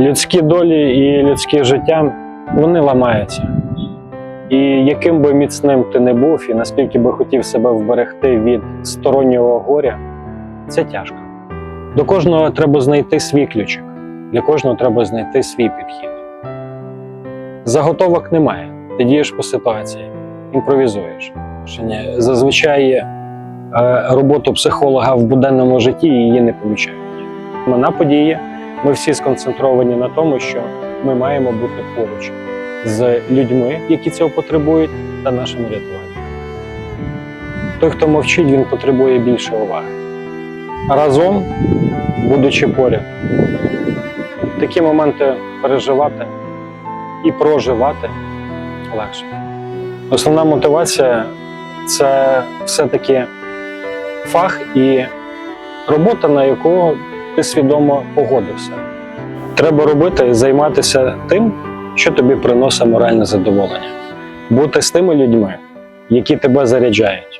Людські долі і людське життя вони ламаються. І яким би міцним ти не був, і наскільки би хотів себе вберегти від стороннього горя, це тяжко. До кожного треба знайти свій ключик, для кожного треба знайти свій підхід. Заготовок немає. Ти дієш по ситуації, імпровізуєш. Зазвичай е, роботу психолога в буденному житті її не помічають. Ми на події ми всі сконцентровані на тому, що ми маємо бути поруч з людьми, які цього потребують, та нашими рятувальниками. Той, хто мовчить, він потребує більше уваги. Разом, будучи поряд, такі моменти переживати і проживати легше. Основна мотивація це все-таки фах і робота, на яку ти свідомо погодився. Треба робити, і займатися тим, що тобі приносить моральне задоволення, бути з тими людьми, які тебе заряджають.